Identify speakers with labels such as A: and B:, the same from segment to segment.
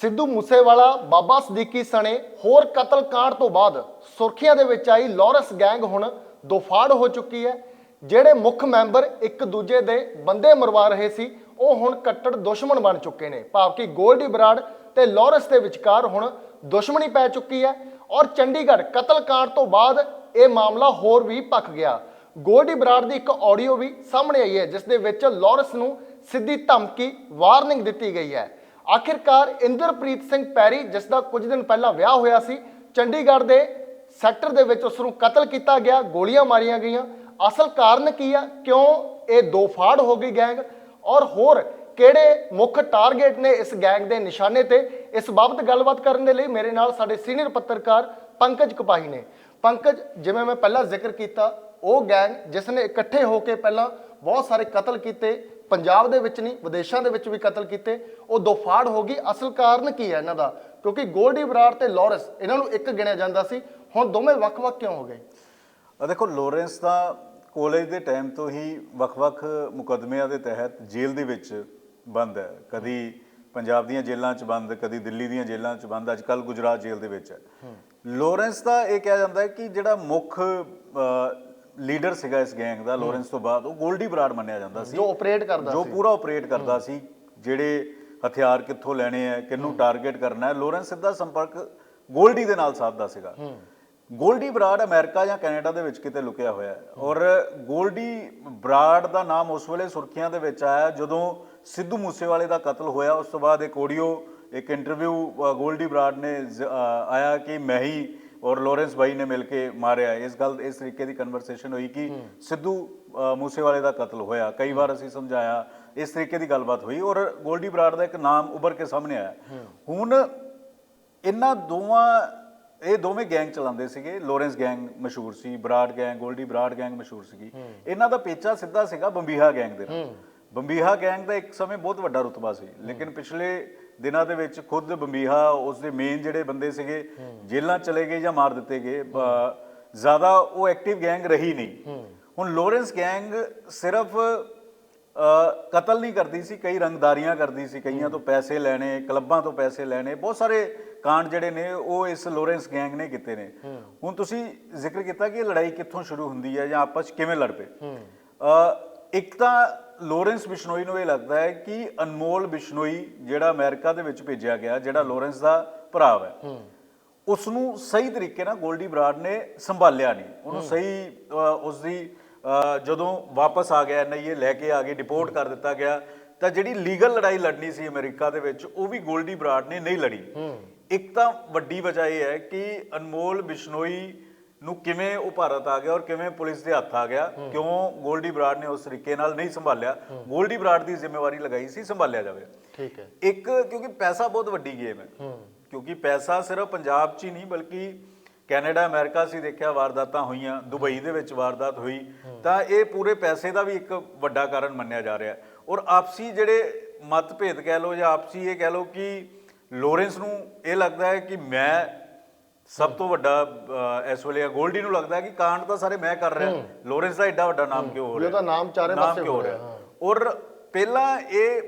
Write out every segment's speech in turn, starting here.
A: ਸਿੱਧੂ ਮੂਸੇਵਾਲਾ, ਬਾਬਾ ਸਦੀਕੀ ਸਣੇ, ਹੋਰ ਕਤਲ ਕਾਂਡ ਤੋਂ ਬਾਅਦ ਸੁਰਖੀਆਂ ਦੇ ਵਿੱਚ ਆਈ ਲਾਰੈਂਸ ਗੈਂਗ ਹੁਣ ਦੋਫਾੜ ਹੋ ਚੁੱਕੀ ਹੈ। ਜਿਹੜੇ ਮੁੱਖ ਮੈਂਬਰ ਇੱਕ ਦੂਜੇ ਦੇ ਬੰਦੇ ਮਰਵਾ ਰਹੇ ਸੀ, ਉਹ ਹੁਣ ਕੱਟੜ ਦੁਸ਼ਮਣ ਬਣ ਚੁੱਕੇ ਨੇ। ਭਾਵ ਕਿ ਗੋਲਡੀ ਬਰਾੜ ਤੇ ਲਾਰੈਂਸ ਦੇ ਵਿਚਕਾਰ ਹੁਣ ਦੁਸ਼ਮਣੀ ਪੈ ਚੁੱਕੀ ਹੈ ਔਰ ਚੰਡੀਗੜ੍ਹ ਕਤਲ ਕਾਂਡ ਤੋਂ ਬਾਅਦ ਇਹ ਮਾਮਲਾ ਹੋਰ ਵੀ ਭਖ ਗਿਆ। ਗੋਲਡੀ ਬਰਾੜ ਦੀ ਇੱਕ ਆਡੀਓ ਵੀ ਸਾਹਮਣੇ ਆਈ ਹੈ, ਜਿਸ ਦੇ ਵਿੱਚ ਲਾਰੈਂਸ ਨੂੰ ਸਿੱਧੀ ਧਮਕੀ, ਵਾਰਨਿੰਗ ਦਿੱਤੀ ਗਈ ਹੈ। ਆਖਿਰਕਾਰ ਇੰਦਰਪ੍ਰੀਤ ਸਿੰਘ ਪੈਰੀ, ਜਿਸ ਦਾ ਕੁਝ ਦਿਨ ਪਹਿਲਾਂ ਵਿਆਹ ਹੋਇਆ ਸੀ, ਚੰਡੀਗੜ੍ਹ ਦੇ ਸੈਕਟਰ ਦੇ ਵਿੱਚ ਉਸ ਨੂੰ ਕਤਲ ਕੀਤਾ ਗਿਆ, ਗੋਲੀਆਂ ਮਾਰੀਆਂ ਗਈਆਂ। ਅਸਲ ਕਾਰਨ ਕੀ ਆ? ਕਿਉਂ ਇਹ ਦੋ ਫਾੜ ਹੋ ਗਈ ਗੈਂਗ? ਔਰ ਹੋਰ, ਕਿਹੜੇ ਮੁੱਖ ਟਾਰਗੇਟ ਨੇ ਇਸ ਗੈਂਗ ਦੇ ਨਿਸ਼ਾਨੇ ਤੇ? ਇਸ ਬਾਬਤ ਗੱਲਬਾਤ ਕਰਨ ਦੇ ਲਈ ਮੇਰੇ ਨਾਲ ਸਾਡੇ ਸੀਨੀਅਰ ਪੱਤਰਕਾਰ ਪੰਕਜ ਕਪਾਹੀ ਨੇ। ਪੰਕਜ, ਜਿਵੇਂ ਮੈਂ ਪਹਿਲਾਂ ਜ਼ਿਕਰ ਕੀਤਾ, ਉਹ ਗੈਂਗ, ਜਿਸ ਨੇ ਇਕੱਠੇ ਹੋ ਕੇ ਪਹਿਲਾਂ ਬਹੁਤ ਸਾਰੇ ਕਤਲ ਕੀਤੇ ਪੰਜਾਬ ਦੇ ਵਿੱਚ ਨਹੀਂ ਵਿਦੇਸ਼ਾਂ ਦੇ ਵਿੱਚ ਵੀ ਕਤਲ ਕੀਤੇ। ਉਹ ਦੋਫਾੜ ਹੋ ਗਈ। ਅਸਲ ਕਾਰਨ ਕੀ ਹੈ ਇਹਨਾਂ ਦਾ? ਕਿਉਂਕਿ ਗੋਲਡੀ ਬਰਾੜ ਤੇ ਲਾਰੈਂਸ ਇਹਨਾਂ ਨੂੰ ਇੱਕ ਗਿਣਿਆ ਜਾਂਦਾ ਸੀ। ਹੁਣ ਦੋਵੇਂ ਵੱਖ-ਵੱਖ ਕਿਉਂ ਹੋ ਗਏ?
B: ਆ ਦੇਖੋ ਲੋਰੈਂਸ ਤਾਂ ਕਾਲਜ ਦੇ ਟਾਈਮ ਤੋਂ ਹੀ ਵੱਖ-ਵੱਖ ਮੁਕੱਦਮਿਆਂ ਦੇ ਤਹਿਤ ਜੇਲ੍ਹ ਦੇ ਵਿੱਚ ਬੰਦ ਹੈ। ਕਦੀ ਪੰਜਾਬ ਦੀਆਂ ਜੇਲ੍ਹਾਂ 'ਚ ਬੰਦ ਕਦੀ ਦਿੱਲੀ ਦੀਆਂ ਜੇਲ੍ਹਾਂ 'ਚ ਬੰਦ ਅੱਜ ਕੱਲ ਗੁਜਰਾਤ ਜੇਲ੍ਹ ਦੇ ਵਿੱਚ ਹੈ। ਲੋਰੈਂਸ ਦਾ ਇਹ ਕਿਹਾ ਜਾਂਦਾ ਹੈ ਕਿ ਜਿਹੜਾ ਮੁੱਖ ਲੀਡਰ ਸੀਗਾ ਇਸ ਗੈਂਗ ਦਾ ਲੋਰੈਂਸ ਤੋਂ ਬਾਅਦ ਉਹ ਗੋਲਡੀ ਬਰਾੜ ਮੰਨਿਆ ਜਾਂਦਾ ਸੀ।
A: ਜੋ ਆਪਰੇਟ ਕਰਦਾ
B: ਜੋ
A: ਸੀ।
B: ਪੂਰਾ ਆਪਰੇਟ ਕਰਦਾ ਸੀ ਜਿਹੜੇ ਹਥਿਆਰ ਕਿੱਥੋਂ ਲੈਣੇ ਆ ਕਿਹਨੂੰ ਟਾਰਗੇਟ ਕਰਨਾ ਹੈ ਲੋਰੈਂਸ ਸਿੱਧਾ ਸੰਪਰਕ ਗੋਲਡੀ ਦੇ ਨਾਲ ਸਾਧਦਾ ਸੀਗਾ। ਗੋਲਡੀ ਬਰਾੜ ਅਮਰੀਕਾ ਜਾਂ ਕੈਨੇਡਾ ਦੇ ਵਿੱਚ ਕਿਤੇ ਲੁਕਿਆ ਹੋਇਆ ਹੈ। ਔਰ ਗੋਲਡੀ ਬਰਾੜ ਦਾ ਨਾਮ ਉਸ ਵੇਲੇ ਸੁਰਖੀਆਂ ਦੇ ਵਿੱਚ ਆਇਆ ਜਦੋਂ ਸਿੱਧੂ ਮੂਸੇਵਾਲੇ ਦਾ ਕਤਲ ਹੋਇਆ। ਉਸ ਤੋਂ ਬਾਅਦ ਇੱਕ ਆਡੀਓ ਇੱਕ ਇੰਟਰਵਿਊ ਗੋਲਡੀ ਬਰਾੜ ਨੇ ਜ਼- ਆਇਆ ਕਿ ਮੈਂ ਹੀ ਔਰ ਲੋਰੈਂਸ ਬਾਈ ਨੇ ਮਿਲ ਕੇ ਮਾਰਿਆ। ਇਸ ਗੱਲ ਇਸ ਤਰੀਕੇ ਦੀ ਕਨਵਰਸੇਸ਼ਨ ਹੋਈ ਕਿ ਸਿੱਧੂ ਮੂਸੇਵਾਲੇ ਦਾ ਕਤਲ ਹੋਇਆ। ਕਈ ਵਾਰ ਅਸੀਂ ਸਮਝਾਇਆ ਇਸ ਤਰੀਕੇ ਦੀ ਗੱਲਬਾਤ ਹੋਈ ਔਰ ਗੋਲਡੀ ਬਰਾੜ ਦਾ ਇੱਕ ਨਾਮ ਉੱਭਰ ਕੇ ਸਾਹਮਣੇ ਆਇਆ। ਹੁਣ ਇਹਨਾਂ ਦੋਵਾਂ ਇਹ ਦੋਵੇਂ ਗੈਂਗ ਚਲਾਉਂਦੇ ਸੀਗੇ। ਲੋਰੈਂਸ ਗੈਂਗ ਮਸ਼ਹੂਰ ਸੀ ਬਰਾੜ ਗੈਂਗ ਗੋਲਡੀ ਬਰਾੜ ਗੈਂਗ ਮਸ਼ਹੂਰ ਸੀਗੀ। ਇਹਨਾਂ ਦਾ ਪੇਚਾ ਸਿੱਧਾ ਸੀਗਾ ਬੰਬੀਹਾ ਗੈਂਗ ਦੇ ਨਾਲ। ਬੰਬੀਹਾ ਗੈਂਗ ਦਾ ਇੱਕ ਸਮੇਂ ਬਹੁਤ ਵੱਡਾ ਰੁਤਬਾ ਸੀ। ਲੇਕਿਨ ਪਿਛਲੇ ਦਿਨਾਂ ਦੇ ਵਿੱਚ ਖੁਦ ਬੰਬੀਹਾ ਉਸ ਦੇ ਮੇਨ ਜਿਹੜੇ ਬੰਦੇ ਸੀਗੇ, ਜੇਲ੍ਹਾਂ ਚਲੇ ਗਏ ਜਾਂ ਮਾਰ ਦਿੱਤੇ ਗਏ। ਜ਼ਿਆਦਾ ਉਹ ਐਕਟਿਵ ਗੈਂਗ ਰਹੀ ਨਹੀਂ। ਹੁਣ ਲੋਰੈਂਸ ਗੈਂਗ ਸਿਰਫ ਕਤਲ ਨਹੀਂ ਕਰਦੀ ਸੀ, ਕਈ ਰੰਗਦਾਰੀਆਂ ਕਰਦੀ ਸੀ, ਕਈਆਂ ਤੋਂ ਪੈਸੇ ਲੈਣੇ, ਕਲੱਬਾਂ ਤੋਂ ਪੈਸੇ ਲੈਣੇ। ਬਹੁਤ ਸਾਰੇ ਕਾਂਡ ਜਿਹੜੇ ਨੇ, ਉਹ ਇਸ ਲੋਰੈਂਸ ਗੈਂਗ ਨੇ ਕੀਤੇ ਨੇ। ਹੁਣ ਤੁਸੀਂ ਜ਼ਿਕਰ ਕੀਤਾ ਕਿ ਇਹ ਲੜਾਈ ਕਿੱਥੋਂ ਸ਼ੁਰੂ ਹੁੰਦੀ ਹੈ ਜਾਂ ਆਪਸ 'ਚ ਕਿਵੇਂ ਲੜ ਪਏ? ਇੱਕ ਤਾਂ ਲੋਰੈਂਸ ਬਿਸ਼ਨੋਈ ਨੂੰ ਇਹ ਲੱਗਦਾ ਹੈ ਕਿ ਅਨਮੋਲ ਬਿਸ਼ਨੋਈ ਜਿਹੜਾ ਅਮਰੀਕਾ ਦੇ ਵਿੱਚ ਭੇਜਿਆ ਗਿਆ ਜਿਹੜਾ ਲੋਰੈਂਸ ਦਾ ਭਰਾ ਹੈ। ਉਸ ਨੂੰ ਸਹੀ ਤਰੀਕੇ ਨਾਲ ਗੋਲਡੀ ਬਰਾੜ ਨੇ ਸੰਭਾਲਿਆ ਨਹੀਂ। ਉਹਨੂੰ ਸਹੀ ਉਸ ਦੀ ਜਦੋਂ ਵਾਪਸ ਆ ਗਿਆ ਐਨਆਈਏ ਲੈ ਕੇ ਆ ਗਏ ਡਿਪੋਰਟ ਕਰ ਦਿੱਤਾ ਗਿਆ ਤਾਂ ਜਿਹੜੀ ਲੀਗਲ ਲੜਾਈ ਲੜਨੀ ਸੀ ਅਮਰੀਕਾ ਦੇ ਵਿੱਚ ਉਹ ਵੀ ਗੋਲਡੀ ਬਰਾੜ ਨੇ ਨਹੀਂ ਲੜੀ। ਇੱਕ ਤਾਂ ਵੱਡੀ ਵਜ੍ਹਾ ਇਹ ਹੈ ਕਿ ਅਨਮੋਲ ਬਿਸ਼ਨੋਈ ਨੂੰ ਕਿਵੇਂ ਉਹ ਭਾਰਤ ਆ ਗਿਆ ਔਰ ਕਿਵੇਂ ਪੁਲਿਸ ਦੇ ਹੱਥ ਆ ਗਿਆ ਕਿਉਂ ਗੋਲਡੀ ਬਰਾੜ ਨੇ ਉਸ ਤਰੀਕੇ ਨਾਲ ਨਹੀਂ ਸੰਭਾਲਿਆ? ਗੋਲਡੀ ਬਰਾੜ ਦੀ ਜ਼ਿੰਮੇਵਾਰੀ ਲਗਾਈ ਸੀ ਸੰਭਾਲਿਆ ਜਾਵੇ।
A: ਠੀਕ ਹੈ।
B: ਇੱਕ ਕਿਉਂਕਿ ਪੈਸਾ ਬਹੁਤ ਵੱਡੀ ਗੇਮ ਹੈ। ਕਿਉਂਕਿ ਪੈਸਾ ਸਿਰਫ ਪੰਜਾਬ 'ਚ ਹੀ ਨਹੀਂ ਬਲਕਿ ਕੈਨੇਡਾ ਅਮਰੀਕਾ ਸੀ ਦੇਖਿਆ ਵਾਰਦਾਤਾਂ ਹੋਈਆਂ ਦੁਬਈ ਦੇ ਵਿੱਚ ਵਾਰਦਾਤ ਹੋਈ। ਤਾਂ ਇਹ ਪੂਰੇ ਪੈਸੇ ਦਾ ਵੀ ਇੱਕ ਵੱਡਾ ਕਾਰਨ ਮੰਨਿਆ ਜਾ ਰਿਹਾ ਔਰ ਆਪਸੀ ਜਿਹੜੇ ਮਤਭੇਦ ਕਹਿ ਲਓ ਜਾਂ ਆਪਸੀ ਇਹ ਕਹਿ ਲਓ ਕਿ ਲੋਰੈਂਸ ਨੂੰ ਇਹ ਲੱਗਦਾ ਹੈ ਕਿ ਮੈਂ ਸਭ ਤੋਂ ਵੱਡਾ ਅ, ਇਸ ਵੇਲੇ ਗੋਲਡੀ ਨੂੰ ਲੱਗਦਾ ਹੈ ਕਿ ਕਾਂਡ ਤਾਂ ਸਾਰੇ ਮੈਂ ਕਰ ਰਿਹਾ। ਲੋਰੈਂਸ ਦਾ ਐਡਾ ਵੱਡਾ ਨਾਮ ਕਿਉਂ ਹੋ ਰਿਹਾ?
A: ਉਹਦਾ ਨਾਮ ਚਾਰੇ
B: ਨਾਮ
A: ਪਾਸੇ
B: ਕਿਉਂ
A: ਹੋ ਰਿਹਾ,
B: ਰਿਹਾ ਔਰ ਪਹਿਲਾਂ ਇਹ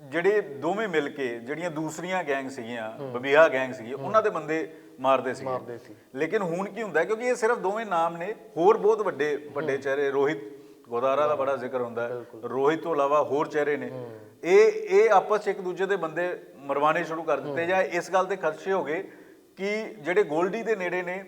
B: ਜਿਹੜੇ ਦੋਵੇਂ ਮਿਲ ਕੇ ਜਿਹੜੀਆਂ ਦੂਸਰੀਆਂ ਗੈਂਗ ਸੀਗੀਆਂ ਬਬੀਹਾ ਗੈਂਗ ਸੀਗੀ ਉਹਨਾਂ ਦੇ ਬੰਦੇ ਮਾਰਦੇ ਸੀਗੇ।
A: ਮਾਰਦੇ ਸੀ।
B: ਲੇਕਿਨ ਹੁਣ ਕੀ ਹੁੰਦਾ ਹੈ? ਕਿਉਂਕਿ ਇਹ ਸਿਰਫ ਦੋਵੇਂ ਨਾਮ ਨੇ ਹੋਰ ਬਹੁਤ ਵੱਡੇ ਵੱਡੇ ਚਿਹਰੇ ਰੋਹਿਤ ਗੋਦਾਰਾ ਦਾ ਬੜਾ ਜ਼ਿਕਰ ਹੁੰਦਾ ਹੈ। ਰੋਹਿਤ ਤੋਂ ਇਲਾਵਾ ਹੋਰ ਚਿਹਰੇ ਨੇ। ਇਹ ਇਹ ਆਪਸ 'ਚ ਇੱਕ ਦੂਜੇ ਦੇ ਬੰਦੇ ਮਰਵਾਣੇ ਸ਼ੁਰੂ ਕਰ ਦਿੱਤੇ ਜਾਂ ਇਸ ਗੱਲ ਦੇ ਖਰਚੇ ਹੋ ਗਏ ਕਿ ਜਿਹੜੇ ਗੋਲਡੀ ਦੇ ਨੇੜੇ ਨੇ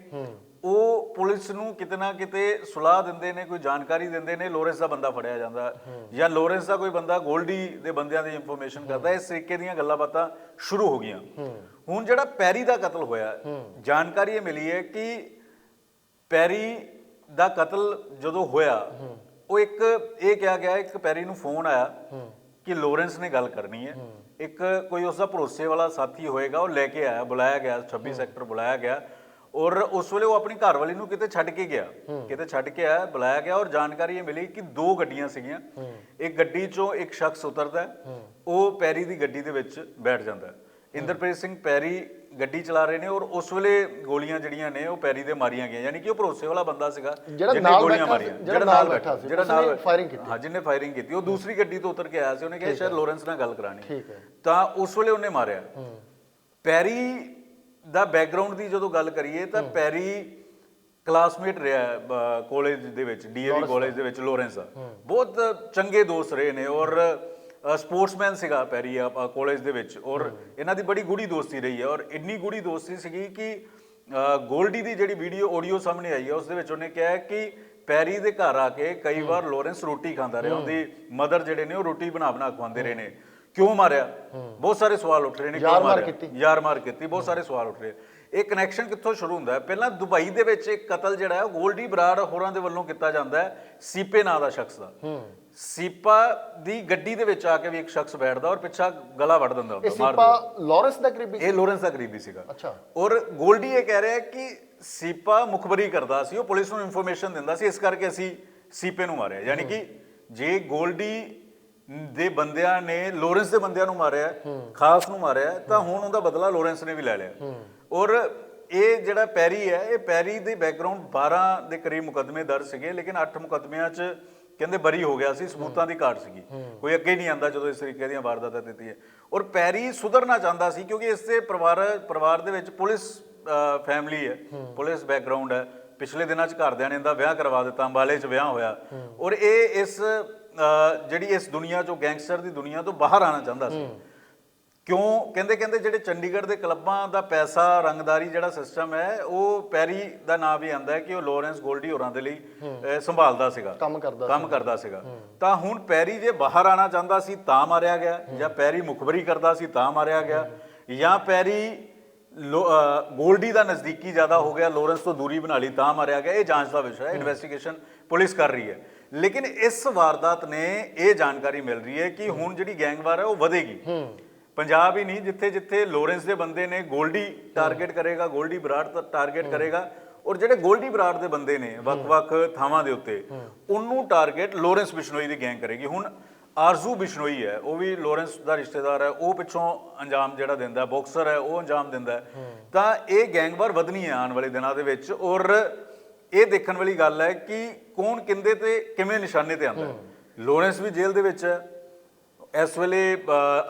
B: ਉਹ ਪੁਲਿਸ ਨੂੰ ਕਿਤੇ ਨਾ ਕਿਤੇ ਸੁਲਾਹ ਦਿੰਦੇ ਨੇ ਕੋਈ ਜਾਣਕਾਰੀ ਦਿੰਦੇ ਨੇ ਲੋਰੈਂਸ ਦਾ ਬੰਦਾ ਫੜਿਆ ਜਾਂਦਾ। ਜਾਂ ਲੋਰੈਂਸ ਦਾ ਕੋਈ ਬੰਦਾ ਗੋਲਡੀ ਦੇ ਬੰਦਿਆਂ ਦੀ ਇਨਫੋਰਮੇਸ਼ਨ ਕਰਦਾ ਇਸ ਤਰੀਕੇ ਦੀਆਂ ਗੱਲਾਂ ਬਾਤਾਂ ਸ਼ੁਰੂ ਹੋ ਗਈਆਂ। ਹੁਣ ਜਿਹੜਾ ਪੈਰੀ ਦਾ ਕਤਲ ਹੋਇਆ ਜਾਣਕਾਰੀ ਇਹ ਮਿਲੀ ਹੈ ਕਿ ਪੈਰੀ ਦਾ ਕਤਲ ਜਦੋਂ ਹੋਇਆ ਉਹ ਇੱਕ ਇਹ ਕਿਹਾ ਗਿਆ ਇੱਕ ਪੈਰੀ ਨੂੰ ਫੋਨ ਆਇਆ। ਕਿ ਲੋਰੈਂਸ ਨੇ ਗੱਲ ਕਰਨੀ ਹੈ। ਇੱਕ ਕੋਈ ਉਸ ਦਾ ਭਰੋਸੇ ਵਾਲਾ ਸਾਥੀ ਹੋਏਗਾ, ਉਹ ਲੈ ਕੇ ਆਇਆ, ਬੁਲਾਇਆ ਗਿਆ 26 ਸੈਕਟਰ ਬੁਲਾਇਆ ਗਿਆ, ਔਰ ਉਸ ਵੇਲੇ ਉਹ ਆਪਣੀ ਘਰਵਾਲੀ ਨੂੰ ਕਿਤੇ ਛੱਡ ਕੇ ਗਿਆ। ਕਿਤੇ ਛੱਡ ਕੇ ਆਇਆ, ਬੁਲਾਇਆ ਗਿਆ, ਔਰ ਜਾਣਕਾਰੀ ਇਹ ਮਿਲੀ ਕਿ ਦੋ ਗੱਡੀਆਂ ਸੀਗੀਆਂ। ਇੱਕ ਗੱਡੀ ਚੋਂ ਇੱਕ ਸ਼ਖਸ ਉਤਰਦਾ ਉਹ ਪੈਰੀ ਦੀ ਗੱਡੀ ਦੇ ਵਿੱਚ ਬੈਠ ਜਾਂਦਾ ਇੰਦਰਪ੍ਰੀਤ ਸਿੰਘ ਪੈਰੀ ਗੱਡੀ ਚਲਾ ਰਹੇ ਨੇ ਔਰ ਉਸ ਵੇਲੇ ਗੋਲੀਆਂ ਜਿਹੜੀਆਂ ਨੇ ਉਹ ਪੈਰੀ ਦੇ ਮਾਰੀਆਂ ਗਈਆਂ ਯਾਨੀ ਕਿ ਉਹ ਭਰੋਸੇ ਵਾਲਾ ਬੰਦਾ ਸੀਗਾ
A: ਜਿਹੜਾ
B: ਜਿਹਨੇ
A: ਨਾਲ
B: ਗੋਲੀਆਂ ਮਾਰੀਆਂ
A: ਜਿਹੜਾ ਨਾਲ ਬੈਠਾ ਸੀ,
B: ਜਿਹੜਾ ਨਾਲ
A: firing ਕੀਤੀ।
B: ਹਾਂ ਜਿਹਨੇ ਫਾਇਰਿੰਗ ਕੀਤੀ ਉਹ ਦੂਸਰੀ ਗੱਡੀ ਤੋਂ ਉਤਰ ਕੇ ਆਇਆ ਸੀ ਉਹਨੇ ਕਿਹਾ ਸ਼ਾਇਦ ਲੋਰੈਂਸ ਨਾਲ ਗੱਲ ਕਰਾਣੀ
A: ਠੀਕ ਹੈ।
B: ਤਾਂ ਉਸ ਵੇਲੇ ਉਹਨੇ ਮਾਰਿਆ। ਪੈਰੀ ਦਾ ਬੈਕਗ੍ਰਾਉਂਡ ਦੀ ਜਦੋਂ ਗੱਲ ਕਰੀਏ ਤਾਂ ਪੈਰੀ ਕਲਾਸਮੇਟ ਰਿਹਾ ਕਾਲਜ ਦੇ ਵਿੱਚ ਡੀਏਵੀ ਕਾਲਜ ਦੇ। ਵਿੱਚ ਲੋਰੈਂਸ ਦਾ। ਬਹੁਤ ਚੰਗੇ ਦੋਸਤ ਰਹੇ ਨੇ ਔਰ ਸਪੋਰਟਸਮੈਨ ਸੀਗਾ ਪੈਰੀ ਕਾਲਜ ਦੇ ਵਿੱਚ ਔਰ ਇਹਨਾਂ ਦੀ ਬੜੀ ਗੂੜੀ ਦੋਸਤੀ ਰਹੀ ਹੈ ਔਰ ਇੰਨੀ ਗੂੜੀ ਦੋਸਤੀ ਸੀਗੀ ਕਿ ਗੋਲਡੀ ਦੀ ਜਿਹੜੀ ਵੀਡੀਓ ਆਡੀਓ ਸਾਹਮਣੇ ਆਈ ਹੈ ਉਸ ਦੇ ਵਿੱਚ ਉਹਨੇ ਕਿਹਾ ਕਿ ਪੈਰੀ ਦੇ ਘਰ ਆ ਕੇ ਕਈ ਵਾਰ ਲੋਰੈਂਸ ਰੋਟੀ ਖਾਂਦਾ ਰਿਹਾ ਉਹਦੀ ਮਦਰ ਜਿਹੜੇ ਨੇ ਉਹ ਰੋਟੀ ਬਣਾ ਬਣਾ ਖਵਾਉਂਦੇ ਰਹੇ ਨੇ। ਕਿਉਂ ਮਾਰਿਆ? ਬਹੁਤ ਸਾਰੇ ਸਵਾਲ ਉੱਠ ਰਹੇ ਨੇ
A: ਯਾਰ
B: ਕਿਉਂ
A: ਮਾਰ
B: ਮਾਰਿਆ?
A: ਕੀਤੀ।
B: ਯਾਰ ਮਾਰ ਕੀਤੀ ਬਹੁਤ ਸਾਰੇ ਸਵਾਲ ਉੱਠ ਰਹੇ। ਇਹ ਕਨੈਕਸ਼ਨ ਕਿੱਥੋਂ ਸ਼ੁਰੂ ਹੁੰਦਾ ਹੈ? ਪਹਿਲਾਂ ਦੁਬਈ ਦੇ ਵਿੱਚ ਇੱਕ ਕਤਲ ਜਿਹੜਾ ਹੈ ਗੋਲਡੀ ਬਰਾੜ ਹੋਰਾਂ ਦੇ ਵੱਲੋਂ ਕੀਤਾ ਜਾਂਦਾ ਹੈ ਸੀਪੇ ਨਾਂ ਦਾ ਸ਼ਖਸ ਦਾ। ਸੀਪਾ ਦੀ ਗੱਡੀ ਦੇ ਵਿੱਚ ਆ ਕੇ ਵੀ ਇੱਕ ਸ਼ਖਸ ਬੈਠਦਾ ਔਰ ਪਿੱਛਾ ਗਲਾ ਵੱਢ ਦਿੰਦਾ ਹੁੰਦਾ ਮਾਰ
A: ਸੀਪਾ ਲਾਰੈਂਸ ਦਾ ਕਰੀਬੀ।
B: ਇਹ ਲੋਰੈਂਸ ਦਾ ਕਰੀਬੀ ਸੀਗਾ।
A: ਅੱਛਾ।
B: ਔਰ ਗੋਲਡੀ ਇਹ ਕਹਿ ਰਿਹਾ ਕਿ ਸੀਪਾ ਮੁਖਬਰੀ ਕਰਦਾ ਸੀ ਉਹ ਪੁਲਿਸ ਨੂੰ ਇਨਫੋਰਮੇਸ਼ਨ ਦਿੰਦਾ ਸੀ ਇਸ ਕਰਕੇ ਅਸੀਂ ਸੀਪੇ ਨੂੰ ਮਾਰਿਆ। ਯਾਨੀ ਕਿ ਜੇ ਗੋਲਡੀ ਦੇ ਬੰਦਿਆਂ ਨੇ ਲੋਰੈਂਸ ਦੇ ਬੰਦਿਆਂ ਨੂੰ ਮਾਰਿਆ ਖਾਸ ਨੂੰ ਮਾਰਿਆ ਤਾਂ ਹੁਣ ਉਹਦਾ ਬਦਲਾ ਲੋਰੈਂਸ ਨੇ ਵੀ ਲੈ ਲਿਆ। ਔਰ ਇਹ ਜਿਹੜਾ ਪੈਰੀ ਹੈ ਇਹ ਪੈਰੀ ਦੇ ਬੈਕਗ੍ਰਾਉਂਡ 12 ਦੇ ਕਰੀਬ ਮੁਕੱਦਮੇ ਦਰਜ ਸੀਗੇ ਲੇਕਿਨ 8 ਮੁਕੱਦਮਿਆਂ 'ਚ ਕਹਿੰਦੇ ਬਰੀ ਹੋ ਗਿਆ ਸੀ ਸਬੂਤਾਂ ਦੀ ਘਾਟ ਸੀਗੀ। ਕੋਈ ਅੱਗੇ ਨਹੀਂ ਆਂਦਾ ਜਦੋਂ ਇਸ ਤਰੀਕੇ ਦੀਆਂ ਵਾਰਦਾਤਾਂ ਦਿੱਤੀਆਂ ਔਰ ਪੈਰੀ ਸੁਧਰਨਾ ਚਾਹੁੰਦਾ ਸੀ ਕਿਉਂਕਿ ਇਸ ਦੇ ਪਰਿਵਾਰ ਪਰਿਵਾਰ ਦੇ ਵਿੱਚ ਪੁਲਿਸ ਫੈਮਿਲੀ ਹੈ ਪੁਲਿਸ ਬੈਕਗ੍ਰਾਉਂਡ ਹੈ। ਪਿਛਲੇ ਦਿਨਾਂ 'ਚ ਘਰਦਿਆਂ ਨੇ ਇਹਦਾ ਵਿਆਹ ਕਰਵਾ ਦਿੱਤਾ ਅੰਬਾਲੇ 'ਚ ਵਿਆਹ ਹੋਇਆ। ਔਰ ਇਹ ਇਸ ਜਿਹੜੀ ਇਸ ਦੁਨੀਆ 'ਚੋਂ ਗੈਂਗਸਟਰ ਦੀ ਦੁਨੀਆ ਤੋਂ ਬਾਹਰ ਆਣਾ ਚਾਹੁੰਦਾ ਸੀ। ਕਿਉਂ? ਕਹਿੰਦੇ ਕਹਿੰਦੇ ਜਿਹੜੇ ਚੰਡੀਗੜ੍ਹ ਦੇ ਕਲੱਬਾਂ ਦਾ ਪੈਸਾ ਰੰਗਦਾਰੀ ਜਿਹੜਾ ਸਿਸਟਮ ਹੈ ਉਹ ਪੈਰੀ ਦਾ ਨਾਮ ਵੀ ਆਂਦਾ ਹੈ ਕਿ ਉਹ ਲਾਰੈਂਸ ਗੋਲਡੀ ਹੋਰਾਂ ਦੇ ਲਈ ਸੰਭਾਲਦਾ ਸੀਗਾ।
A: ਕੰਮ ਕਰਦਾ
B: ਕੰਮ ਕਰਦਾ ਸੀਗਾ। ਤਾਂ ਹੁਣ ਪੈਰੀ ਜੇ ਬਾਹਰ ਆਣਾ ਚਾਹੁੰਦਾ ਸੀ ਤਾਂ ਮਾਰਿਆ ਗਿਆ। ਜਾਂ ਪੈਰੀ ਮੁਖਬਰੀ ਕਰਦਾ ਸੀ ਤਾਂ ਮਾਰਿਆ ਗਿਆ। ਜਾਂ ਪੈਰੀ ਗੋਲਡੀ ਦਾ ਨਜ਼ਦੀਕੀ ਜ਼ਿਆਦਾ ਹੋ ਗਿਆ ਲਾਰੈਂਸ ਤੋਂ ਦੂਰੀ ਬਣਾ ਲਈ ਤਾਂ ਮਾਰਿਆ ਗਿਆ। ਇਹ ਜਾਂਚ ਦਾ ਵਿਸ਼ਾ ਹੈ ਇਨਵੈਸਟੀਗੇਸ਼ਨ ਪੁਲਿਸ ਕਰ ਰਹੀ ਹੈ। ਲੇਕਿਨ ਇਸ ਵਾਰਦਾਤ ਨੇ ਇਹ ਜਾਣਕਾਰੀ ਮਿਲ ਰਹੀ ਹੈ ਕਿ ਹੁਣ ਜਿਹੜੀ ਗੈਂਗਵਾਰ ਹੈ ਉਹ ਵਧੇਗੀ। ਪੰਜਾਬ ਹੀ ਨਹੀਂ ਜਿੱਥੇ ਜਿੱਥੇ ਲੋਰੈਂਸ ਦੇ ਬੰਦੇ ਨੇ ਗੋਲਡੀ ਟਾਰਗੇਟ ਕਰੇਗਾ ਗੋਲਡੀ ਬਰਾੜ ਟਾਰਗੇਟ ਕਰੇਗਾ ਔਰ ਜਿਹੜੇ ਗੋਲਡੀ ਬਰਾੜ ਦੇ ਬੰਦੇ ਨੇ ਵੱਖ-ਵੱਖ ਥਾਵਾਂ ਦੇ ਉੱਤੇ ਉਹਨੂੰ ਟਾਰਗੇਟ ਲੋਰੈਂਸ ਬਿਸ਼ਨੋਈ ਦੀ ਗੈਂਗ ਕਰੇਗੀ। ਹੁਣ ਆਰਜ਼ੂ ਬਿਸ਼ਨੋਈ ਹੈ ਉਹ ਵੀ ਲੋਰੈਂਸ ਦਾ ਰਿਸ਼ਤੇਦਾਰ ਹੈ ਉਹ ਪਿੱਛੋਂ ਅੰਜਾਮ ਜਿਹੜਾ ਦਿੰਦਾ ਬਾਕਸਰ ਹੈ ਉਹ ਅੰਜਾਮ ਦਿੰਦਾ। ਤਾਂ ਇਹ ਗੈਂਗਵਾਰ ਵਧਣੀ ਹੈ ਆਉਣ ਵਾਲੇ ਦਿਨਾਂ ਦੇ ਵਿੱਚ ਔਰ ਇਹ ਦੇਖਣ ਵਾਲੀ ਗੱਲ ਹੈ ਕਿ ਕੌਣ ਕਿੰਦੇ ਤੇ ਕਿਵੇਂ ਨਿਸ਼ਾਨੇ ਤੇ ਆਉਂਦਾ ਲੋਰੈਂਸ ਵੀ ਜੇਲ੍ਹ ਦੇ ਵਿੱਚ ਹੈ। ਇਸ ਵੇਲੇ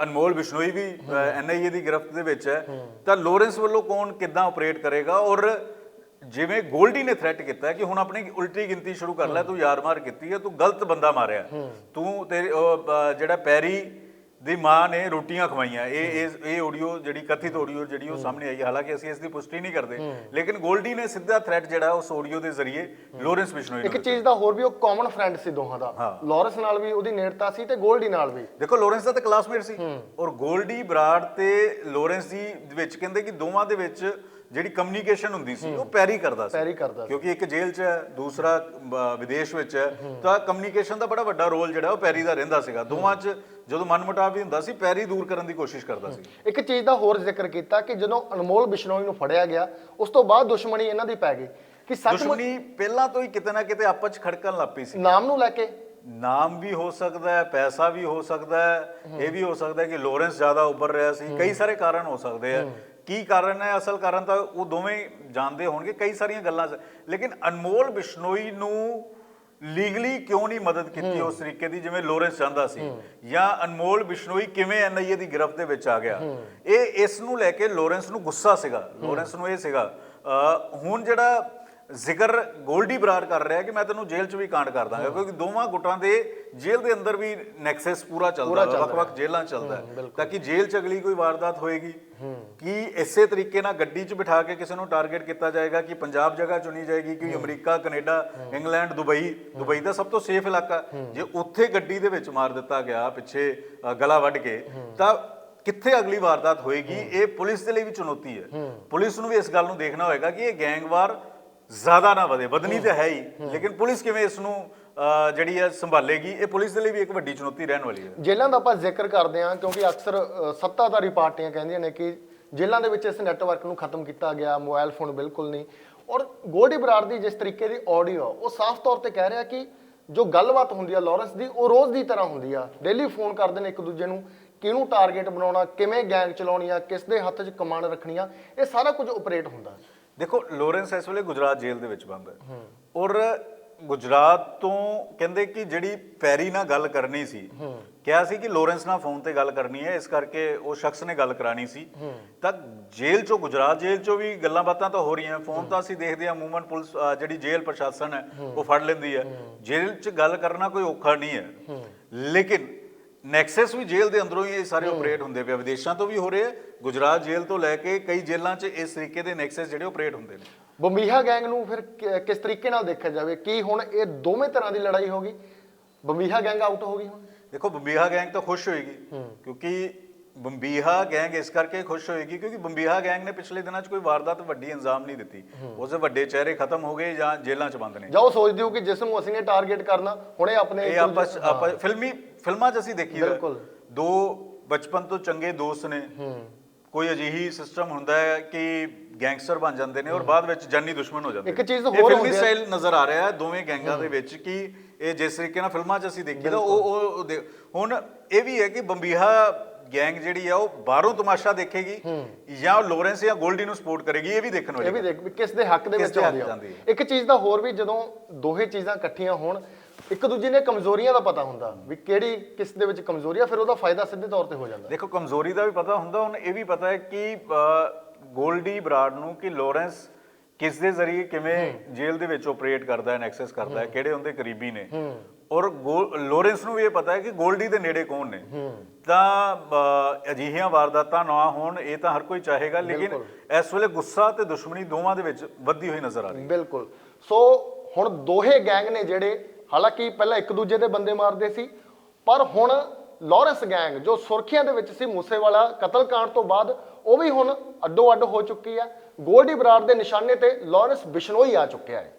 B: ਅਨਮੋਲ ਬਿਸ਼ਨੋਈ ਵੀ ਐਨਆਈਏ ਦੀ ਗ੍ਰਿਫਤ ਦੇ ਵਿੱਚ ਹੈ। ਤਾਂ ਲੋਰੈਂਸ ਵੱਲੋਂ ਕੌਣ ਕਿੱਦਾਂ ਆਪਰੇਟ ਕਰੇਗਾ? ਔਰ ਜਿਵੇਂ ਗੋਲਡੀ ਨੇ ਥ੍ਰੈਟ ਕੀਤਾ ਕਿ ਹੁਣ ਆਪਣੀ ਉਲਟੀ ਗਿਣਤੀ ਸ਼ੁਰੂ ਕਰ ਲੈ ਤੂੰ ਯਾਰ ਮਾਰ ਕੀਤੀ ਹੈ ਤੂੰ ਗਲਤ ਬੰਦਾ ਮਾਰਿਆ। ਤੂੰ ਤੇ ਜਿਹੜਾ ਪੈਰੀ ਦੀ ਮਾਂ ਨੇ ਰੋਟੀਆਂ ਖਵਾਈਆਂ। ਇਹ ਇਹ ਇਹ ਆਡੀਓ ਜਿਹੜੀ ਕਥਿਤ ਆਡੀਓ ਜਿਹੜੀ ਉਹ ਸਾਹਮਣੇ ਆਈ ਹੈ। ਹਾਲਾਂਕਿ ਅਸੀਂ ਇਸ ਦੀ ਪੁਸ਼ਟੀ ਨਹੀਂ ਕਰਦੇ। ਲੇਕਿਨ ਗੋਲਡੀ ਨੇ ਸਿੱਧਾ ਥ੍ਰੈਟ ਜਿਹੜਾ ਉਸ ਆਡੀਓ ਦੇ ਜ਼ਰੀਏ ਲੋਰੈਂਸ ਬਿਸ਼ਨੋਈ ਨੂੰ
A: ਇੱਕ ਚੀਜ਼ ਦਾ ਹੋਰ ਵੀ ਉਹ ਕਾਮਨ ਫਰੈਂਡ ਸੀ ਦੋਹਾਂ ਦਾ। ਲਾਰੈਂਸ ਨਾਲ ਵੀ ਉਹਦੀ ਨੇੜਤਾ ਸੀ ਤੇ ਗੋਲਡੀ ਨਾਲ ਵੀ।
B: ਦੇਖੋ ਲੋਰੈਂਸ ਦਾ ਤਾਂ ਕਲਾਸਮੇਟ ਸੀ। ਔਰ ਗੋਲਡੀ ਬਰਾੜ ਤੇ ਲੋਰੈਂਸ ਦੀ ਵਿੱਚ ਕਹਿੰਦੇ ਕਿ ਦੋਵਾਂ ਦੇ ਵਿੱਚ ਜਿਹੜੀ ਕਮਿਊਨੀਕੇਸ਼ਨ ਹੁੰਦੀ ਸੀ ਉਹ ਪੈਰੀ ਕਰਦਾ ਸੀ।
A: ਪੈਰੀ ਕਰਦਾ ਸੀ।
B: ਕਿਉਂਕਿ ਇੱਕ ਜੇਲ੍ਹ 'ਚ ਹੈ ਦੂਸਰਾ ਵਿਦੇਸ਼ ਵਿੱਚ ਹੈ ਤਾਂ ਕਮਿਊਨੀਕੇਸ਼ਨ ਦਾ ਬੜਾ ਵੱਡਾ ਰੋਲ ਜਿਹੜਾ ਉਹ ਪੈਰੀ ਦਾ ਰਹਿੰਦਾ ਸੀਗਾ। ਦੋਵਾਂ 'ਚ ਜਦੋਂ ਮਨਮੁਟਾਵ ਵੀ ਹੁੰਦਾ ਸੀ ਪੈਰੀ ਦੂਰ ਕਰਨ ਦੀ ਕੋਸ਼ਿਸ਼ ਕਰਦਾ ਸੀ।
A: ਇੱਕ ਚੀਜ਼ ਦਾ ਹੋਰ ਜ਼ਿਕਰ ਕੀਤਾ ਕਿ ਜਦੋਂ ਅਨਮੋਲ ਬਿਸ਼ਨੋਈ ਨੂੰ ਫੜਿਆ ਗਿਆ ਉਸ ਤੋਂ ਬਾਅਦ ਦੁਸ਼ਮਣੀ ਇਹਨਾਂ ਦੀ ਪੈ ਗਈ ਕਿ ਸੱਚਮੁੱਚ
B: ਦੁਸ਼ਮਣੀ ਪਹਿਲਾਂ ਤੋਂ ਹੀ ਕਿਤੇ ਨਾ ਕਿਤੇ ਆਪਸ 'ਚ ਖੜਕਣ ਲੱਗ ਪਈ ਸੀ।
A: ਨਾਮ ਨੂੰ ਲੈ ਕੇ?
B: ਨਾਮ ਵੀ ਹੋ ਸਕਦਾ ਹੈ ਪੈਸਾ ਵੀ ਹੋ ਸਕਦਾ ਹੈ ਇਹ ਵੀ ਹੋ ਸਕਦਾ ਹੈ ਕਿ ਲੋਰੈਂਸ ਜ਼ਿਆਦਾ ਉੱਭਰ ਰਿਹਾ ਸੀ। ਕਈ ਸਾਰੇ ਕਾਰਨ ਹੋ ਸਕਦੇ ਆ ਕੀ ਕਾਰਨ ਹੈ ਅਸਲ ਕਾਰਨ ਤਾਂ ਉਹ ਦੋਵੇਂ ਜਾਣਦੇ ਹੋਣਗੇ ਕਈ ਸਾਰੀਆਂ ਗੱਲਾਂ ਲੇਕਿਨ ਅਨਮੋਲ ਬਿਸ਼ਨੋਈ ਨੂੰ ਲੀਗਲੀ ਕਿਉਂ ਨਹੀਂ ਮਦਦ ਕੀਤੀ ਉਸ ਤਰੀਕੇ ਦੀ ਜਿਵੇਂ ਲੋਰੈਂਸ ਚਾਹੁੰਦਾ ਸੀ? ਜਾਂ ਅਨਮੋਲ ਬਿਸ਼ਨੋਈ ਕਿਵੇਂ ਐਨਆਈਏ ਦੀ ਗ੍ਰਿਫਤ ਦੇ ਵਿੱਚ ਆ ਗਿਆ? ਇਹ ਇਸ ਨੂੰ ਲੈ ਕੇ ਲੋਰੈਂਸ ਨੂੰ ਗੁੱਸਾ ਸੀਗਾ। ਲੋਰੈਂਸ ਨੂੰ ਇਹ ਸੀਗਾ ਹੁਣ ਜਿਹੜਾ ਜ਼ਿਕਰ ਗੋਲਡੀ ਬਰਾਰ ਕਰ ਰਿਹਾ ਕਿ ਮੈਂ ਤੈਨੂੰ ਜੇਲ੍ਹ 'ਚ ਵੀ ਕਾਂਡ ਕਰ ਦਾਂਗਾ ਕਿਉਂਕਿ ਦੋਵਾਂ ਗੁੱਟਾਂ ਦੇ ਜੇਲ੍ਹ ਦੇ ਅੰਦਰ ਵੀ ਨੈਕਸਸ ਪੂਰਾ ਚੱਲਦਾ ਹੈ ਵੱਖ-ਵੱਖ ਜੇਲ੍ਹਾਂ ਚੱਲਦਾ ਹੈ। ਤਾਂ ਕਿ ਜੇਲ੍ਹ 'ਚ ਅਗਲੀ ਕੋਈ ਵਾਰਦਾਤ ਹੋਏਗੀ ਕਿ ਇਸੇ ਤਰੀਕੇ ਨਾਲ ਗੱਡੀ 'ਚ ਬਿਠਾ ਕੇ ਕਿਸੇ ਨੂੰ ਟਾਰਗੇਟ ਕੀਤਾ ਜਾਏਗਾ ਕਿ ਪੰਜਾਬ ਜਗ੍ਹਾ ਚੁਣੀ ਜਾਏਗੀ ਕਿ America Canada England Dubai Dubai ਦਾ ਸਭ ਤੋਂ ਸੇਫ ਇਲਾਕਾ। ਜੇ ਉੱਥੇ ਗੱਡੀ ਦੇ ਵਿੱਚ ਮਾਰ ਦਿੱਤਾ ਗਿਆ ਪਿੱਛੇ ਗਲਾ ਵੱਢ ਕੇ ਤਾਂ ਕਿੱਥੇ ਅਗਲੀ ਵਾਰਦਾਤ ਹੋਏਗੀ? ਇਹ ਪੁਲਿਸ ਦੇ ਲਈ ਵੀ ਚੁਣੌਤੀ ਹੈ। ਪੁਲਿਸ ਨੂੰ ਵੀ ਇਸ ਗੱਲ ਨੂੰ ਦੇਖਣਾ ਹੋਏਗਾ ਕਿ ਇਹ ਗੈਂਗਵਾਰ ਜ਼ਿਆਦਾ ਨਾ ਵਧੇ। ਵਧਣੀ ਤਾਂ ਹੈ ਹੀ। ਲੇਕਿਨ ਪੁਲਿਸ ਕਿਵੇਂ ਇਸ ਨੂੰ ਜਿਹੜੀ ਹੈ ਸੰਭਾਲੇਗੀ ਇਹ ਪੁਲਿਸ ਦੇ ਲਈ ਵੀ ਇੱਕ ਵੱਡੀ ਚੁਣੌਤੀ ਰਹਿਣ ਵਾਲੀ ਹੈ।
A: ਜੇਲ੍ਹਾਂ ਦਾ ਆਪਾਂ ਜ਼ਿਕਰ ਕਰਦੇ ਹਾਂ ਕਿਉਂਕਿ ਅਕਸਰ ਅ, ਸੱਤਾਧਾਰੀ ਪਾਰਟੀਆਂ ਕਹਿੰਦੀਆਂ ਨੇ ਕਿ ਜੇਲ੍ਹਾਂ ਦੇ ਵਿੱਚ ਇਸ ਨੈਟਵਰਕ ਨੂੰ ਖਤਮ ਕੀਤਾ ਗਿਆ ਮੋਬਾਈਲ ਫੋਨ ਬਿਲਕੁਲ ਨਹੀਂ। ਔਰ ਗੋਲਡੀ ਬਰਾੜ ਦੀ ਜਿਸ ਤਰੀਕੇ ਦੀ ਆਡੀਓ ਉਹ ਸਾਫ਼ ਤੌਰ ਤੇ ਕਹਿ ਰਿਹਾ ਕਿ ਜੋ ਗੱਲਬਾਤ ਹੁੰਦੀ ਆ ਲਾਰੈਂਸ ਦੀ ਉਹ ਰੋਜ਼ ਦੀ ਤਰ੍ਹਾਂ ਹੁੰਦੀ ਆ। ਡੇਲੀ ਫੋਨ ਕਰਦੇ ਨੇ ਇੱਕ ਦੂਜੇ ਨੂੰ ਕਿਹਨੂੰ ਟਾਰਗੇਟ ਬਣਾਉਣਾ ਕਿਵੇਂ ਗੈਂਗ ਚਲਾਉਣੀ ਆ ਕਿਸ ਦੇ ਹੱਥ 'ਚ ਕਮਾਂਡ ਰੱਖਣੀ ਆ ਇਹ ਸਾਰਾ ਕੁਝ ਆਪਰੇਟ ਹੁੰਦਾ।
B: ਦੇਖੋ ਲੋਰੈਂਸ ਇਸ ਵੇਲੇ ਗੁਜਰਾਤ ਜੇਲ੍ਹ ਦੇ ਵਿੱਚ ਬੰਦ ਹੈ। ਔਰ ਗੁਜਰਾਤ ਤੋਂ ਕਹਿੰਦੇ ਕਿ ਜਿਹੜੀ ਪੈਰੀ ਨਾਲ ਗੱਲ ਕਰਨੀ ਸੀ ਕਿਹਾ ਸੀ ਕਿ ਲੋਰੈਂਸ ਨਾਲ ਫੋਨ ਤੇ ਗੱਲ ਕਰਨੀ ਹੈ ਇਸ ਕਰਕੇ ਉਹ ਸ਼ਖਸ ਨੇ ਗੱਲ ਕਰਾਣੀ ਸੀ। ਤਾਂ ਜੇਲ੍ਹ ਚੋਂ ਗੁਜਰਾਤ ਜੇਲ੍ਹ ਚੋਂ ਵੀ ਗੱਲਾਂ ਬਾਤਾਂ ਤਾਂ ਹੋ ਰਹੀਆਂ ਫੋਨ ਤਾਂ ਅਸੀਂ ਦੇਖਦੇ ਹਾਂ ਮੂਵਮੈਂਟ ਪੁਲਿਸ ਜਿਹੜੀ ਜੇਲ੍ਹ ਪ੍ਰਸ਼ਾਸਨ ਹੈ ਉਹ ਫੜ ਲੈਂਦੀ ਹੈ। ਜੇਲ੍ਹ 'ਚ ਗੱਲ ਕਰਨਾ ਕੋਈ ਔਖਾ ਨਹੀਂ ਹੈ। ਲੇਕਿਨ ਨੈਕਸਸ ਵੀ ਜੇਲ੍ਹ ਦੇ ਅੰਦਰੋਂ ਹੀ ਇਹ ਸਾਰੇ ਆਪਰੇਟ ਹੁੰਦੇ ਪਏ ਆ। ਵਿਦੇਸ਼ਾਂ ਤੋਂ ਵੀ ਹੋ ਰਹੇ ਗੁਜਰਾਤ ਜੇਲ੍ਹ ਤੋਂ ਲੈ ਕੇ ਕਈ ਜੇਲ੍ਹਾਂ 'ਚ ਇਸ ਤਰੀਕੇ ਦੇ ਨੈਕਸਸ ਜਿਹੜੇ ਆਪਰੇਟ ਹੁੰਦੇ ਨੇ।
A: ਬੰਬੀਹਾ ਗੈਂਗ ਨੂੰ ਫਿਰ ਕਿ- ਕਿਸ ਤਰੀਕੇ ਨਾਲ ਦੇਖਿਆ ਜਾਵੇ? ਕੀ ਹੁਣ ਇਹ ਦੋਵੇਂ ਤਰ੍ਹਾਂ ਦੀ ਲੜਾਈ ਹੋ ਗਈ ਬੰਬੀਹਾ ਗੈਂਗ ਆਊਟ ਹੋ ਗਈ ਹੁਣ?
B: ਦੇਖੋ ਬੰਬੀਹਾ ਗੈਂਗ ਤਾਂ ਖੁਸ਼ ਹੋਏਗੀ ਕਿਉਂਕਿ ਬੰਬੀਹਾ ਗੈਂਗ ਇਸ ਕਰਕੇ ਖੁਸ਼ ਹੋਏਗੀ ਕਿਉਂਕਿ ਬੰਬੀਹਾ ਗੈਂਗ ਨੇ ਪਿਛਲੇ ਦਿਨਾਂ 'ਚ ਕੋਈ ਵਾਰਦਾਤ ਵੱਡੀ ਅੰਜਾਮ ਨਹੀਂ ਦਿੱਤੀ। ਉਸਦੇ ਵੱਡੇ ਚਿਹਰੇ ਖਤਮ ਹੋ ਗਏ ਜਾਂ ਜੇਲ੍ਹਾਂ 'ਚ ਬੰਦ ਨੇ।
A: ਜਾਂ ਉਹ ਸੋਚਦੇ ਹੋ ਕਿ ਜਿਸ ਨੂੰ ਅਸੀਂ ਨੇ ਟਾਰਗੇਟ ਕਰਨਾ ਹੁਣੇ ਆਪਣੇ
B: ਇਹ ਆਪਾਂ ਆਪਾਂ ਫਿਲਮੀ ਫਿਲਮਾਂ 'ਚ ਅਸੀਂ ਦੇਖੀ
A: ਬਿਲਕੁਲ।
B: ਦੋ ਬਚਪਨ ਤੋਂ ਚੰਗੇ ਦੋਸਤ ਨੇ। ਕੋਈ ਅਜਿਹੀ ਸਿਸਟਮ ਹੁੰਦਾ ਹੈ ਕਿ ਗੈਂਗਸਟਰ ਬਣ ਜਾਂਦੇ ਨੇ ਔਰ ਬਾਅਦ ਵਿੱਚ ਜਾਨੀ ਦੁਸ਼ਮਣ ਹੋ ਜਾਂਦੇ
A: ਇੱਕ। ਚੀਜ਼ ਹੋਰ
B: ਫਿਲਮੀ
A: ਹੁੰਦੀ ਹੈ-
B: ਸਟਾਈਲ ਨਜ਼ਰ ਆ ਰਿਹਾ ਹੈ ਦੋਵੇਂ ਗੈਂਗਾਂ ਦੇ ਵਿੱਚ ਕਿ ਇਹ ਜਿਸ ਤਰੀਕੇ ਨਾਲ ਫਿਲਮਾਂ 'ਚ ਅਸੀਂ ਦੇਖੀ ਦਾ ਉਹ ਉਹ ਉਹ ਹੁਣ ਇਹ ਵੀ ਹੈ ਕਿ ਬੰਬੀਹਾ ਗੈਂਗ ਜਿਹੜੀ ਆ ਉਹ ਬਾਹਰੋਂ ਤਮਾਸ਼ਾ ਦੇਖੇਗੀ ਜਾਂ ਲੋਰੈਂਸ ਜਾਂ ਗੋਲਡੀ ਨੂੰ ਸਪੋਰਟ ਕਰੇਗੀ ਇਹ ਵੀ ਦੇਖਣ ਵਾਲੀ
A: ਇਹ ਵੀ ਦੇਖ ਕਿਸ ਦੇ ਹੱਕ ਦੇ ਵਿੱਚ ਆਉਂਦੀ
B: ਹੈ।
A: ਇੱਕ ਚੀਜ਼ ਦਾ ਹੋਰ ਵੀ ਜਦੋਂ ਦੋਹੇ ਚੀਜ਼ਾਂ ਇਕੱਠੀਆਂ ਹੋਣ ਇੱਕ ਦੂਜੇ ਦੇ ਕਮਜ਼ੋਰੀਆਂ ਦਾ ਪਤਾ ਹੁੰਦਾ ਵੀ ਕਿਹੜੀ ਕਿਸ ਦੇ ਵਿੱਚ ਕਮਜ਼ੋਰੀ ਆ ਫਿਰ ਉਹਦਾ ਫਾਇਦਾ ਸਿੱਧੇ ਤੌਰ ਤੇ ਹੋ ਜਾਂਦਾ।
B: ਦੇਖੋ ਕਮਜ਼ੋਰੀ ਦਾ ਵੀ ਪਤਾ ਹੁੰਦਾ ਹੁਣ ਇਹ ਵੀ ਪਤਾ ਹੈ ਕਿ ਗੋਲਡੀ ਬਰਾਡ ਨੂੰ ਕਿ ਲੋਰੈਂਸ ਕਿਸ ਦੇ ਜ਼ਰੀਏ ਕਿਵੇਂ ਜੇਲ੍ਹ ਦੇ ਵਿੱਚ ਆਪਰੇਟ ਕਰਦਾ ਹੈ ਐਕਸੈਸ ਕਰਦਾ ਹੈ ਕਿਹੜੇ ਉਹਦੇ ਕਰੀਬੀ ਨੇ। ਔਰ ਲੋਰੈਂਸ ਨੂੰ ਵੀ ਇਹ ਪਤਾ ਹੈ ਕਿ ਗੋਲਡੀ ਦੇ ਨੇੜੇ ਕੌਣ ਨੇ। ਤਾਂ ਅਜਿਹੀਆਂ ਵਾਰਦਾਤਾਂ ਨਾ ਹੋਣ ਇਹ ਤਾਂ ਹਰ ਕੋਈ ਚਾਹੇਗਾ ਲੇਕਿਨ ਇਸ ਵੇਲੇ ਗੁੱਸਾ ਤੇ ਦੁਸ਼ਮਣੀ ਦੋਵਾਂ ਦੇ ਵਿੱਚ ਵੱਧਦੀ ਹੋਈ ਨਜ਼ਰ ਆ ਰਹੀ ਹੈ।
A: ਬਿਲਕੁਲ। ਸੋ ਹੁਣ ਦੋਹੇ ਗੈਂਗ ਨੇ ਜਿਹੜੇ ਹਾਲਾਂਕਿ ਪਹਿਲਾਂ ਇੱਕ ਦੂਜੇ ਦੇ ਬੰਦੇ ਮਾਰਦੇ ਸੀ, ਪਰ ਹੁਣ ਲਾਰੈਂਸ ਗੈਂਗ ਜੋ ਸੁਰਖੀਆਂ ਦੇ ਵਿੱਚ ਸੀ, ਮੂਸੇਵਾਲਾ ਕਤਲकांड ਤੋਂ ਬਾਅਦ ਉਹ ਵੀ ਹੁਣ ਅੱਡੋ ਅੱਡ ਹੋ ਚੁੱਕੀ ਹੈ। ਗੋਲਡੀ ਬਰਾੜ ਦੇ ਨਿਸ਼ਾਨੇ ਤੇ ਲਾਰੈਂਸ ਬਿਸ਼ਨੋਈ ਆ ਚੁੱਕਿਆ ਹੈ।